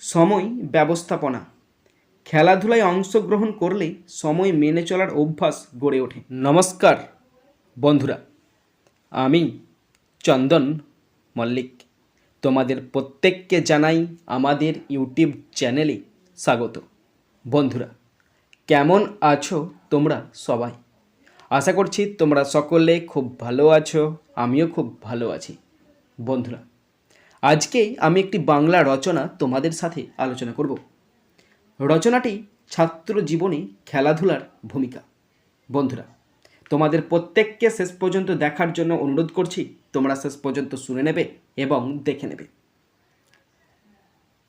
সময় ব্যবস্থাপনা। খেলাধুলায় অংশগ্রহণ করলে সময় মেনে চলার অভ্যাস গড়ে ওঠে। নমস্কার বন্ধুরা, আমি চন্দন মল্লিক। তোমাদের প্রত্যেককে জানাই আমাদের ইউটিউব চ্যানেলে স্বাগত। বন্ধুরা, কেমন আছো তোমরা সবাই? আশা করছি তোমরা সকলে খুব ভালো আছো, আমিও খুব ভালো আছি। বন্ধুরা আজকে আমি একটি বাংলা রচনা তোমাদের সাথে আলোচনা করব। রচনাটি ছাত্র জীবনে খেলাধুলার ভূমিকা। বন্ধুরা, তোমাদের প্রত্যেককে শেষ পর্যন্ত দেখার জন্য অনুরোধ করছি, তোমরা শেষ পর্যন্ত শুনে নেবে এবং দেখে নেবে।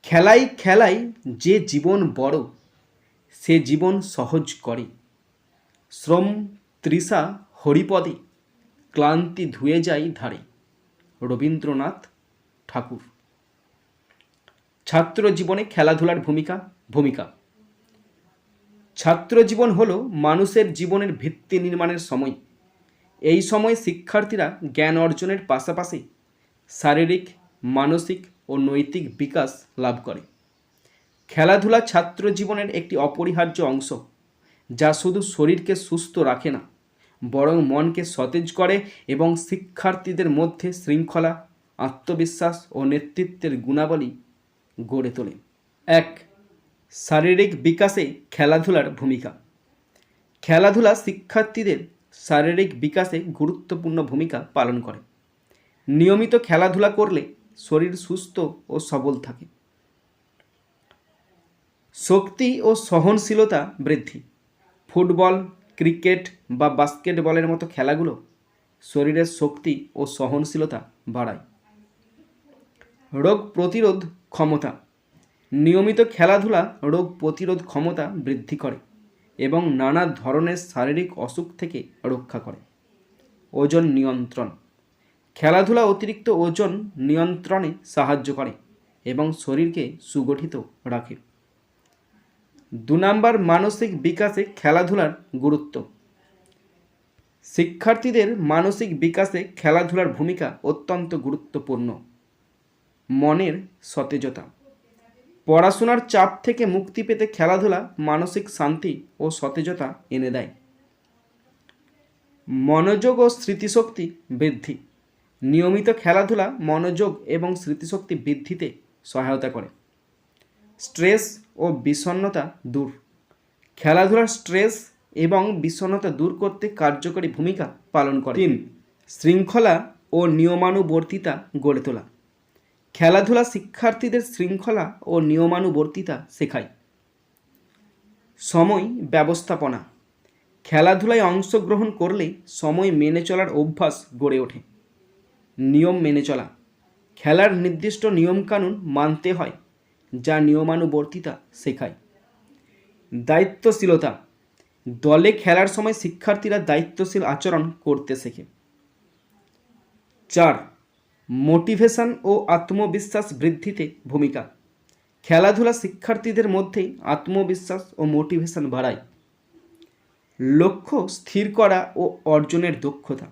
খেলাই খেলাই যে জীবন বড়, সে জীবন সহজ করে। শ্রম তৃষা হরিপদে, ক্লান্তি ধুয়ে যায় ধারে। রবীন্দ্রনাথ ঠাকুর। ছাত্র জীবনে খেলাধুলার ভূমিকা ভূমিকা। ছাত্র জীবন হলো মানুষের জীবনের ভিত্তি নির্মাণের সময়। এই সময় শিক্ষার্থীরা জ্ঞান অর্জনের পাশাপাশি শারীরিক, মানসিক ও নৈতিক বিকাশ লাভ করে। খেলাধুলা ছাত্র জীবনের একটি অপরিহার্য অংশ, যা শুধু শরীরকে সুস্থ রাখে না, বরং মনকে সতেজ করে এবং শিক্ষার্থীদের মধ্যে শৃঙ্খলা আত্মবিশ্বাস ও নেতৃত্বের গুণাবলী গড়ে তোলে। এক, শারীরিক বিকাশে খেলাধুলার ভূমিকা। খেলাধুলা শিক্ষার্থীদের শারীরিক বিকাশে গুরুত্বপূর্ণ ভূমিকা পালন করে। নিয়মিত খেলাধুলা করলে শরীর সুস্থ ও সবল থাকে। শক্তি ও সহনশীলতা বৃদ্ধি। ফুটবল, ক্রিকেট বা বাস্কেটবলের মতো খেলাগুলো শরীরের শক্তি ও সহনশীলতা বাড়ায়। রোগ প্রতিরোধ ক্ষমতা। নিয়মিত খেলাধুলা রোগ প্রতিরোধ ক্ষমতা বৃদ্ধি করে এবং নানা ধরনের শারীরিক অসুখ থেকে রক্ষা করে। ওজন নিয়ন্ত্রণ। খেলাধুলা অতিরিক্ত ওজন নিয়ন্ত্রণে সাহায্য করে এবং শরীরকে সুগঠিত রাখে। দু নম্বর মানসিক বিকাশে খেলাধুলার গুরুত্ব। শিক্ষার্থীদের মানসিক বিকাশে খেলাধুলার ভূমিকা অত্যন্ত গুরুত্বপূর্ণ। মনের সতেজতা। পড়াশোনার চাপ থেকে মুক্তি পেতে খেলাধুলা মানসিক শান্তি ও সতেজতা এনে দেয়। মনোযোগ ও স্মৃতিশক্তি বৃদ্ধি। নিয়মিত খেলাধুলা মনোযোগ এবং স্মৃতিশক্তি বৃদ্ধিতে সহায়তা করে। স্ট্রেস ও বিষণ্ণতা দূর। খেলাধুলার স্ট্রেস এবং বিষণ্ণতা দূর করতে কার্যকরী ভূমিকা পালন করে। তিন, শৃঙ্খলা ও নিয়মানুবর্তিতা গড়ে তোলা। খেলাধুলা শিক্ষার্থীদের শৃঙ্খলা ও নিয়মানুবর্তিতা শেখায়। সময় ব্যবস্থাপনা। খেলাধুলায় অংশগ্রহণ করলে সময় মেনে চলার অভ্যাস গড়ে ওঠে। নিয়ম মেনে চলা। খেলার নির্দিষ্ট নিয়মকানুন মানতে হয়, যা নিয়মানুবর্তিতা শেখায়। দায়িত্বশীলতা। দলে খেলার সময় শিক্ষার্থীরা দায়িত্বশীল আচরণ করতে শেখে। চার মোটিভেশন ও আত্মবিশ্বাস বৃদ্ধিতে ভূমিকা। খেলাধুলা শিক্ষার্থীদের মধ্যে আত্মবিশ্বাস ও মোটিভেশন বাড়ায়। লক্ষ্য স্থির করা ও অর্জনের দক্ষতা।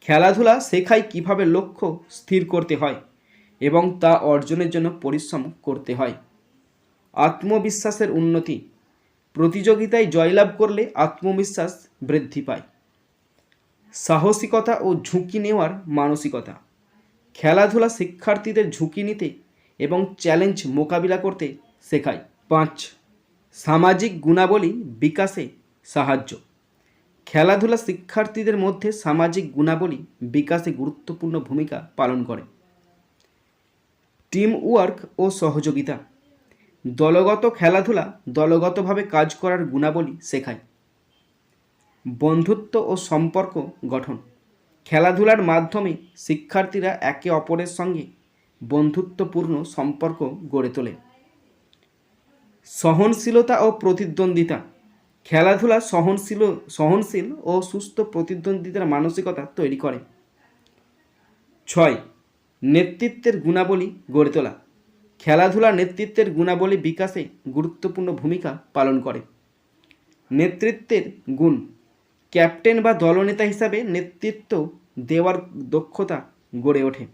খেলাধুলা শেখায় কীভাবে লক্ষ্য স্থির করতে হয় এবং তা অর্জনের জন্য পরিশ্রম করতে হয়। আত্মবিশ্বাসের উন্নতি। প্রতিযোগিতায় জয়লাভ করলে আত্মবিশ্বাস বৃদ্ধি পায়। সাহসিকতা ও ঝুঁকি নেওয়ার মানসিকতা। খেলাধুলা শিক্ষার্থীদের ঝুঁকি নিতে এবং চ্যালেঞ্জ মোকাবিলা করতে শেখায়। পাঁচ, সামাজিক গুণাবলী বিকাশে সাহায্য। খেলাধুলা শিক্ষার্থীদের মধ্যে সামাজিক গুণাবলী বিকাশে গুরুত্বপূর্ণ ভূমিকা পালন করে। টিম ওয়ার্ক ও সহযোগিতা। দলগত খেলাধুলা দলগতভাবে কাজ করার গুণাবলী শেখায়। বন্ধুত্ব ও সম্পর্ক গঠন। খেলাধুলার মাধ্যমে শিক্ষার্থীরা একে অপরের সঙ্গে বন্ধুত্বপূর্ণ সম্পর্ক গড়ে তোলে। সহনশীলতা ও প্রতিদ্বন্দ্বিতা। খেলাধুলা সহনশীল সহনশীল ও সুস্থ প্রতিদ্বন্দ্বিতার মানসিকতা তৈরি করে। ছয়, নেতৃত্বের গুণাবলী গড়ে তোলা। খেলাধুলা নেতৃত্বের গুণাবলী বিকাশে গুরুত্বপূর্ণ ভূমিকা পালন করে। নেতৃত্বের গুণ ক্যাপ্টেন বা দলনেতা হিসাবে নেতৃত্ব দেওয়ার দক্ষতা গড়ে ওঠে।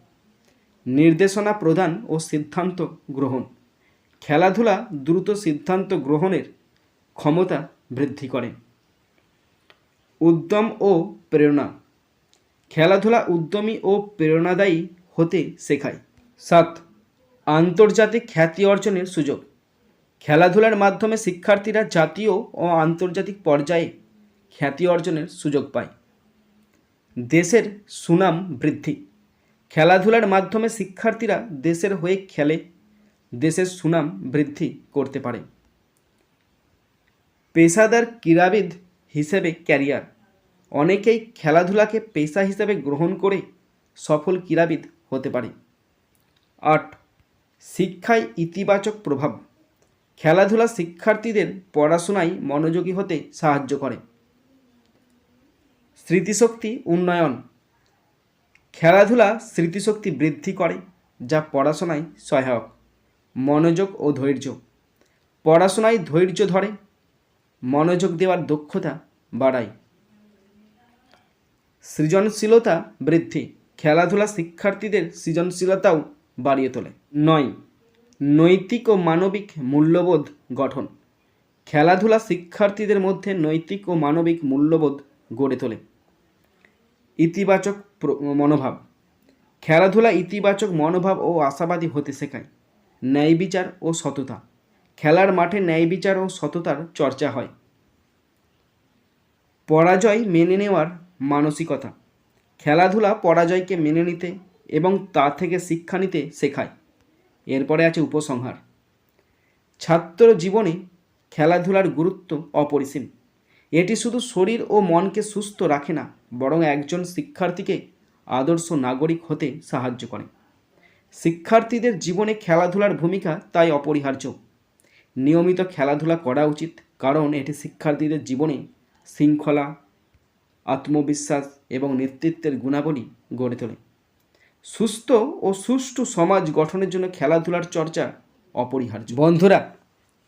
নির্দেশনা প্রদান ও সিদ্ধান্ত গ্রহণ। খেলাধুলা দ্রুত সিদ্ধান্ত গ্রহণের ক্ষমতা বৃদ্ধি করে। উদ্যম ও প্রেরণা। খেলাধুলা উদ্যমী ও প্রেরণাদায়ী হতে শেখায়। সাত, আন্তর্জাতিক খ্যাতি অর্জনের সুযোগ। খেলাধুলার মাধ্যমে শিক্ষার্থীরা জাতীয় ও আন্তর্জাতিক পর্যায়ে খ্যাতি অর্জনের সুযোগ পায়। দেশের সুনাম বৃদ্ধি। খেলাধুলার মাধ্যমে শিক্ষার্থীরা দেশের হয়ে খেলে, দেশের সুনাম বৃদ্ধি করতে পারে। পেশাদার ক্রীড়াবিদ হিসেবে ক্যারিয়ার। অনেকেই খেলাধুলাকে পেশা হিসেবে গ্রহণ করে সফল ক্রীড়াবিদ হতে পারে। আট, শিক্ষায় ইতিবাচক প্রভাব। খেলাধুলা শিক্ষার্থীদের পড়াশোনায় মনোযোগী হতে সাহায্য করে। স্মৃতিশক্তি উন্নয়ন। খেলাধুলা স্মৃতিশক্তি বৃদ্ধি করে, যা পড়াশোনায় সহায়ক, মনোযোগ ও ধৈর্য। পড়াশোনায় ধৈর্য ধরে, মনোযোগ দেওয়ার দক্ষতা বাড়ায়। সৃজনশীলতা বৃদ্ধি। খেলাধুলা শিক্ষার্থীদের সৃজনশীলতাও বাড়িয়ে তোলে। নয়, নৈতিক ও মানবিক মূল্যবোধ গঠন। খেলাধুলা শিক্ষার্থীদের মধ্যে নৈতিক ও মানবিক মূল্যবোধ গড়ে তোলে। ইতিবাচক মনোভাব। খেলাধুলা ইতিবাচক মনোভাব ও আশাবাদী হতে শেখায়। ন্যায় বিচার ও সততা। খেলার মাঠে ন্যায় বিচার ও সততার চর্চা হয়। পরাজয় মেনে নেওয়ার মানসিকতা। খেলাধুলা পরাজয়কে মেনে নিতে এবং তা থেকে শিক্ষা নিতে শেখায়। এরপরে আছে উপসংহার। ছাত্র জীবনে খেলাধুলার গুরুত্ব অপরিসীম। এটি শুধু শরীর ও মনকে সুস্থ রাখে না, বরং একজন শিক্ষার্থীকে আদর্শ নাগরিক হতে সাহায্য করে। শিক্ষার্থীদের জীবনে খেলাধুলার ভূমিকা তাই অপরিহার্য। নিয়মিত খেলাধুলা করা উচিত, কারণ এটি শিক্ষার্থীদের জীবনে শৃঙ্খলা, আত্মবিশ্বাস এবং নেতৃত্বের গুণাবলী গড়ে তোলে। সুস্থ ও সুষ্ঠু সমাজ গঠনের জন্য খেলাধুলার চর্চা অপরিহার্য। বন্ধুরা